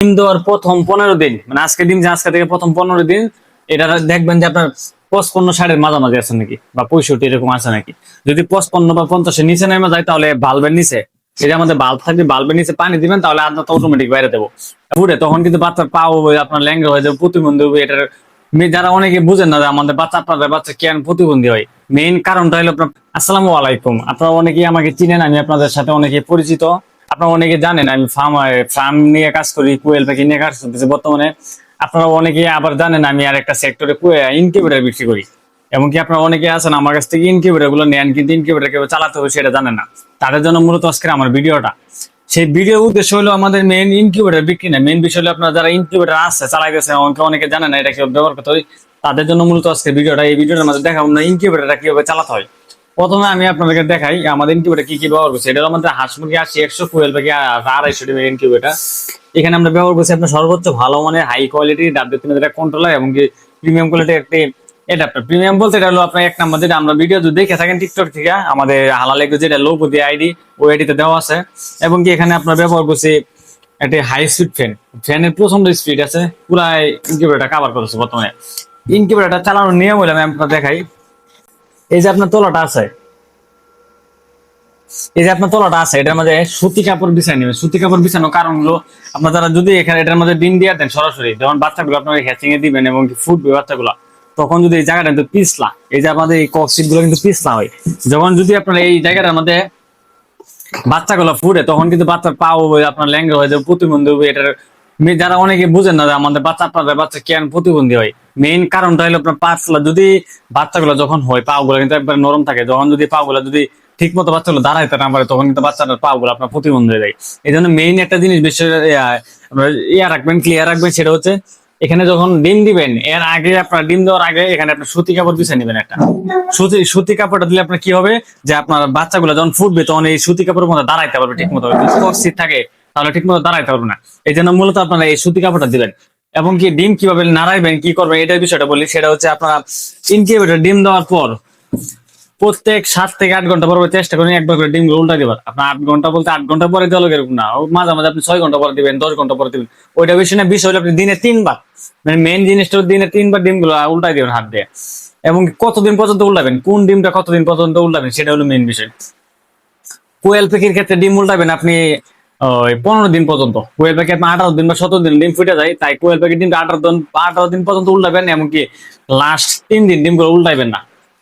ডিম দেওয়ার প্রথম পনেরো দিন মানে আজকে ডিম যে আজকে থেকে প্রথম পনেরো দিন, এটা দেখবেন যে আপনার পঁচপন্ন মাঝামাঝি আছে নাকি, বা পঁয়ষট্টি এরকম আছে নাকি। যদি পঁচপন্ন বা পঞ্চাশের নিচে নেমে যায়, তাহলে বাল্বের নিচে এটা আমাদের বাল্ব থাকবে বাল্বের নিচে পানি দিবেন, তাহলে আদনাটা অটোমেটিক বাইরে দেবো। তখন কিন্তু বাচ্চার আপনার হয়ে যাবে, প্রতিবন্ধী হবে এটার যারা অনেকে বুঝেন না আমাদের বাচ্চা, আপনাদের বাচ্চা কেন প্রতিবন্ধী হয়। মেইন কারণটা হলো আপনার, আসসালামু আলাইকুম। আপনারা অনেকেই আমাকে চিনেন, আমি আপনাদের সাথে অনেকে পরিচিত। আপনারা অনেকে জানেন, আমি ফার্ম ফার্ম নিয়ে কাজ করি, কুয়েল পাখি নিয়ে কাজ করতেছি। বর্তমানে আপনারা অনেকেই আবার জানেন, আমি আর একটা সেক্টরে ইনকিউবেটার বিক্রি করি। এমনকি আপনারা অনেকে আছেন, আমার কাছ থেকে ইনকিউবেটারগুলো নেন, কিন্তু ইনকিউবেটার কেউ চালাতে হবে, সেটা জানেন না। তাদের জন্য মূলত আজকের আমার ভিডিওটা। সেই ভিডিও উদ্দেশ্য হলো আমাদের মেইন ইনকিউবেটার বিক্রি না। মেন বিষয় হলো আপনারা যারা ইনকিউবেটার আছে চালাইতেছে অনেকে অনেকে জানে না এটা কেউ ব্যবহার করতে হয়, তাদের জন্য মূলত আজকে ভিডিওটা। এই ভিডিওটার মধ্যে দেখাবো না ইনকিউবেটারটা কীভাবে চালাতে হয়। প্রথমে আমি আপনাদেরকে দেখাই, আমাদের ইনকিউবেটার কি কি ব্যবহার করছি। এটা আমাদের হাঁস মুরগি আশি একশো ফুয়েল পাখি আড়াইশো ডিমের ইনকিউবেটার এখানে আমরা ব্যবহার করছি আপনার সর্বোচ্চ ভালো মানের হাই কোয়ালিটি ডাব্লিউ তিন হাজার কন্ট্রোলার এবং কি প্রিমিয়াম কোয়ালিটির একটি অ্যাডাপ্টার প্রিমিয়াম বলতে এটা হলো আপনার এক নাম্বার যেটা আমরা ভিডিও যদি দেখে থাকেন টিকটক থেকে, আমাদের হালাল যেটা লোগো দিয়ে আইডি ওই আইডিতে দেওয়া আছে। এবং কি এখানে আপনার ব্যবহার করছি একটি হাই স্পিড ফ্যান ফ্যানের প্রচণ্ড স্পিড আছে, পুরাই ইনকিউবেটার কাভার করেছে বর্তমানে ইনকিউবেটারটা চালানোর নিয়ম হলে আমি আপনার দেখাই। এই যে আপনার তলাটা আছে এই যে আপনার তলাটা আছে, এটার মধ্যে সুতি কাপড় বিছাই নেবে সুতি কাপড় বিছানোর কারণ হলো, আপনার যারা যদি এখানে এটার মধ্যে ডিম দিয়ে দেন সরাসরি যখন বাচ্চাগুলো আপনার হ্যাচিং এ দিবেন এবং ফুটবে বাচ্চাগুলো তখন যদি এই জায়গাটা কিন্তু পিছলা, এই যে আমাদের এই কক্সিটগুলো কিন্তু পিছলা হয়। যখন যদি আপনার এই জায়গাটার মধ্যে বাচ্চাগুলো ফুটে, তখন কিন্তু বাচ্চার পাও আপনার ল্যাঙ্গা হয়ে যাবে, প্রতিবন্ধী হবে এটার যারা অনেকে বুঝেন না আমাদের বাচ্চা আপনাদের বাচ্চা কেন প্রতিবন্ধী হয় মেইন কারণটা হলো আপনার পাঁচলা যদি বাচ্চাগুলো যখন হয়, পা গুলো কিন্তু একবার নরম থাকে। যখন যদি পা গুলো যদি ঠিক মতো বাচ্চাগুলো দাঁড়াইতে না পারে, তখন কিন্তু বাচ্চাটার পা গুলো আপনার প্রতিবন্ধী হয়ে যায়। এই জন্য মেইন একটা জিনিস বিষয় ইয়া রাখবেন ক্লিয়ার রাখবেন, সেটা হচ্ছে এখানে যখন ডিম দিবেন, এর আগে আপনার ডিম দেওয়ার আগে এখানে আপনার সুতি কাপড় বিছিয়ে নেবেন একটা। সুতি সুতি কাপড়টা দিলে আপনার কি হবে? যে আপনার বাচ্চাগুলো যখন ফুটবে, তখন এই সুতি কাপড়ের মধ্যে দাঁড়াইতে পারবে ঠিক মতো সিট থাকে, তাহলে ঠিক মতো দাঁড়াইতে পারবে না। এই জন্য মূলত আপনারা এই সুতি কাপড়টা দিবেন। এবং কি ডিম কীভাবে নাড়াইবেন, কি করবেন, এটার বিষয়টা বলি। সেটা হচ্ছে আপনারা ইনকিউবেটর ডিম দেওয়ার পর প্রত্যেক সাত থেকে আট ঘণ্টা পর চেষ্টা করেন একবার করে ডিম উল্টা দিবার। আপনার আট ঘণ্টা বলতে আট ঘণ্টা পরে দিলে এরকম না। মাঝে মাঝে আপনি ছয় ঘণ্টা পরে দিবেন, দশ ঘণ্টা পরে দিবেন। ওইটা বেশি না বিষয় হলে আপনি দিনে তিনবার। মানে মেন জিনিসটা দিনে তিনবার ডিমগুলো উল্টাই দিবেন হাত দিয়ে। এবং কতদিন পর্যন্ত উল্টাবেন? কোন ডিমটা কতদিন পর্যন্ত উল্টাবেন সেটা হলো মেন বিষয়। কোয়েল পাখির ক্ষেত্রে ডিম উল্টাবেন আপনি, ওই পনেরো দিন পর্যন্ত। কোয়েল পাখি আপনি আঠারো দিন বা সতেরো দিন ডিম ফুটে যায়, তাই কোয়েল পাখির ডিমটা আঠারো দিন আঠারো দিন পর্যন্ত উল্টাবেন, এমনকি লাস্ট তিন দিন ডিমগুলো উল্টাইবেন না।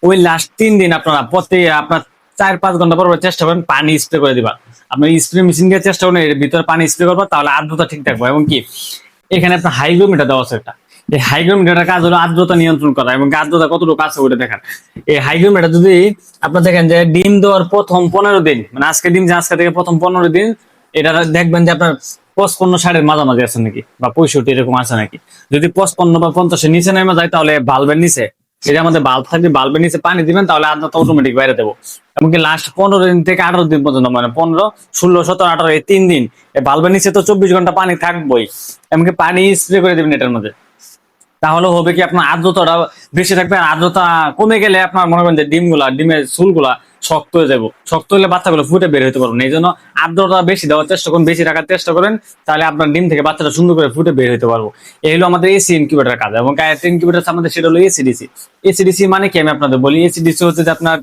ওই লাস্ট তিন দিন আপনারা প্রত্যেক আপনার চার পাঁচ ঘণ্টা পর চেষ্টা করেন পানি স্প্রে করে দিবা আপনার স্প্রে মেশিন দিয়ে চেষ্টা করেন, এর ভিতরে পানি স্প্রে করব, তাহলে আর্দ্রতা ঠিক থাকবে। এবং কি, এখানে আপনার হাইগ্রোমিটার দেওয়া আছে একটা। এই হাইগ্রোমিটারের কাজ হলো আর্দ্রতা নিয়ন্ত্রণ করা এবং আর্দ্রতা কতটুকু আছে ওটা দেখান। এই হাইগ্রোমিটার যদি আপনার দেখেন যে ডিম দেওয়ার প্রথম পনেরো দিন মানে আজকে ডিম যে আজকে থেকে প্রথম পনেরো দিন, এটা দেখবেন যে আপনার পঁচপন্ন ষাটের মাঝামাঝি আছে নাকি, বা পঁয়ষট্টি এরকম আছে নাকি। যদি পঁচপন্ন বা পঞ্চাশের নিচে নেমে যায়, তাহলে বাল্বের নিচে। এটা আমাদের বাল্ব থাকবে বাল্বের নিচে পানি দিবেন, তাহলে আদনাটা অটোমেটিক বাইরে দেবো। এমনকি লাস্ট পনেরো দিন থেকে আঠারো দিন পর্যন্ত মানে পনেরো, ষোলো, সতেরো, আঠারো, এই তিন দিন, এই বাল্বের নিচে তো চব্বিশ ঘণ্টা পানি থাকবোই। এমনকি পানি স্প্রে করে দেবেন এটার মধ্যে। তাহলে হবে কি আপনার আর্দ্রতাটা বেশি থাকবে, আর আর্দ্রতা কমে গেলে আপনার মনে করেন যে ডিমগুলা, ডিমের চুলগুলা শক্ত হয়ে যাব। শক্ত হলে বাচ্চাগুলো ফুটে বের হতে পারবেন এই জন্য আর্দ্রতা বেশি দেওয়ার চেষ্টা করুন, বেশি রাখার চেষ্টা করেন, তাহলে আপনার ডিম থেকে বাচ্চাটা সুন্দর করে ফুটে বের হতে পারব। এই হলো আমাদের এসি ইনকিউবেটার কাজ। এবং ইনকিউবেটার আমাদের, সেটা হলো এসিডিসি এসিডিসি মানে কি আমি আপনাদের বলি? এসিডিসি হচ্ছে যে আপনার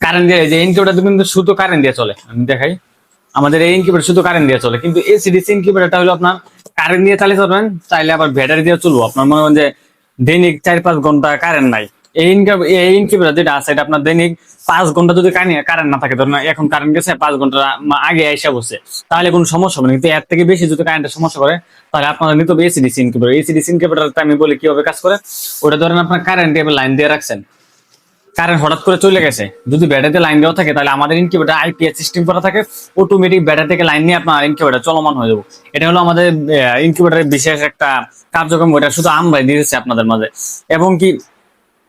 কারেন্ট দিয়ে যে ইনকিউবেটার কিন্তু শুধু কারেন্ট দিয়ে চলে। আমি দেখাই। আমাদের এই ইনকিউবেটার শুধু কারেন্ট দিয়ে চলে। কিন্তু এসিডিসি ইনকিউবেটারটা হলো আপনার কারেন্ট দিয়ে চালিয়ে চলবেন, চাইলে আবার ব্যাটারি দিয়ে চলবো। আপনার মনে হয় যে দৈনিক চার পাঁচ ঘণ্টা কারেন্ট নাই। এই ইনকিউব এই ইনকিউবেটার যেটা আছে, এটা আপনার দৈনিক পাঁচ ঘণ্টা যদি কারেন্ট না থাকে, ধরুন এখন কারেন্ট গেছে, পাঁচ ঘণ্টা আগে এসে বসে, তাহলে কোনো সমস্যা হবে না। কিন্তু এর থেকে বেশি যদি কারেন্টের সমস্যা করে, তাহলে আপনাদের নিতে হবে এসিডিসি ইনকিউবেটার এসিডিসি ইনকিউবেটারটা আমি বলি কীভাবে কাজ করে, ওটা ধরেন আপনার কারেন্ট লাইন দিয়ে রাখছেন। কারেন্ট হঠাৎ করে চলে গেছে, যদি ব্যাটারিতে লাইন দেওয়া থাকে, তাহলে আমাদের ইনকিউবেটার আইপিএস সিস্টেম করা থাকে অটোমেটিক ব্যাটারি থেকে লাইন নিয়ে আপনার ইনকিউবেটার চলমান হয়ে যাব। এটা হলো আমাদের ইনকিউবেটারের বিশেষ একটা কার্যক্রম, ওটা শুধু আমরাই দিয়েছি আপনাদের মাঝে। এবং কি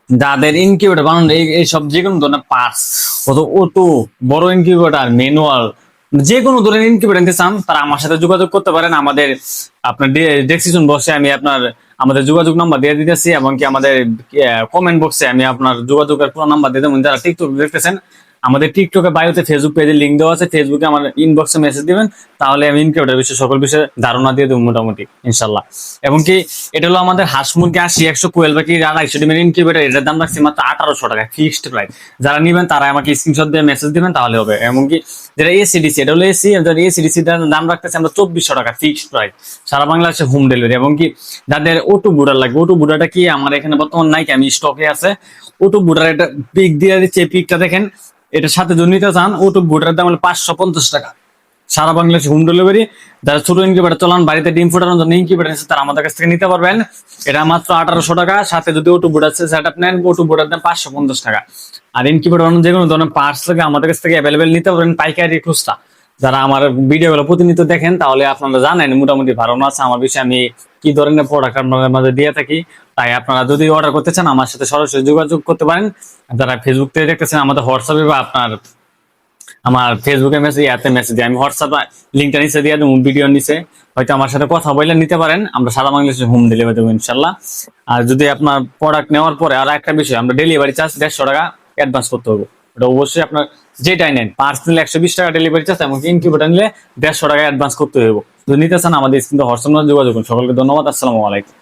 যাদের ইনকিউবেটার বানানো এই এই সব যে কোনো ধরনের পার্টস অত বড় ইনকিউবেটার ম্যানুয়াল যে কোনো ধরনের ইনকিউবেটার নিতে চান, তারা আমার সাথে যোগাযোগ করতে পারেন। আমাদের আপনার ডেসক্রিপশন বক্সে আমি আপনার, আমাদের যোগাযোগ নাম্বার দিয়ে দিতেছি এবং কি আমাদের কমেন্ট বক্সে আমি আপনার যোগাযোগের পুরো নাম্বার দিয়ে দেবেন যারা টিকটক দেখতেছেন আমাদের টিকটকে বায়োতে ফেসবুক পেজে লিঙ্ক দেওয়া আছে। ফেসবুকে আমার ইনবক্সে মেসেজ দিবেন, তাহলে আমি ইনকিউবেটার বিষয়ে, সকল বিষয়ে ধারণা দিয়ে দেবো মোটামুটি, ইনশাল্লাহ। এবং কি, এটা হলো আমাদের হাঁস মুরগি আশি, একশো কোয়েল বাকি আড়াইশো ডিমের ইনকিউবেটার এটার দাম রাখছি মাত্র আঠারোশো টাকা ফিক্সড প্রাইস যারা নিবেন, তারা আমাকে স্ক্রিনশট দিয়ে মেসেজ দিবেন, তাহলে হবে। এমনকি যেটা এসিডিসি এটা হলো এসি এসিডিসি দাম রাখতেছে আমরা চব্বিশশো টাকা ফিক্সড প্রাইস সারা বাংলাদেশে হোম ডেলিভারি এবং কি, যাদের ওটু বুডার লাগবে ওটু বুডাটা কি, আমার এখানে বর্তমান নাই আমি স্টকে আছে। ওটু বুডার একটা পিক দিয়ে দিচ্ছে পিকটা দেখেন এটার সাথে যদি নিতে চান ওটু বুডার দাম হলো পাঁচশো পঞ্চাশ টাকা। সারা বাংলাদেশে হোম ডেলিভারি যারা ছোট ইনকিউবেটার চলান, বাড়িতে ডিম ফোটানোর জন্য ইনকিউবেটার আছে তারা আমাদের কাছ থেকে নিতে পারবেন। এটা মাত্র আঠারোশো টাকা, সাথে যদি ওটু বুট আছে সেট আপ নেন ওটু বুটার দাম পাঁচশো পঞ্চাশ টাকা। আর ইনকিউবেটার যে কোনো ধরনের পার্টস থেকে আমাদের কাছ থেকে অ্যাভেলেবেল নিতে পারবেন পাইকারি খুচরা। যারা আমার ভিডিওগুলো প্রতিনিয়ত দেখেন, তাহলে আপনারা জানেন, মোটামুটি ধারণা আছে আমার বিষয়ে আমি কি ধরনের প্রোডাক্ট আপনাদের মাঝে দিয়ে থাকি তাই আপনারা যদি অর্ডার করতে চান, আমার সাথে সরাসরি যোগাযোগ করতে পারেন। যারা ফেসবুক থেকে দেখতেছেন, আমাদের হোয়াটসঅ্যাপে বা আপনার, আমার ফেসবুকে মেসেজ ইয়াতে মেসেজ দিই আমি হোয়াটসঅ্যাপ লিঙ্কটা নিচে দিয়ে দেবো ভিডিও নিচে। হয়তো আমার সাথে কথা বলে নিতে পারেন, আমরা সারা বাংলাদেশে হোম ডেলিভারি দেবো ইনশাল্লাহ আর যদি আপনার প্রোডাক্ট নেওয়ার পরে আর একটা বিষয়, আমরা ডেলিভারি চার্জ দেড়শো টাকা অ্যাডভান্স করতে হবে। ওটা অবশ্যই আপনার যেটাই নেন পার্স নিলে একশো বিশ টাকা ডেলিভারি চার্জ এমনকি ইনকিউবেটার নিলে দেড়শো টাকা অ্যাডভান্স করতে হবে যদি নিতে চান, আমাদের কিন্তু হোয়াটসঅ্যাপ যোগাযোগ সকলকে ধন্যবাদ, আসসালামু আলাইকুম।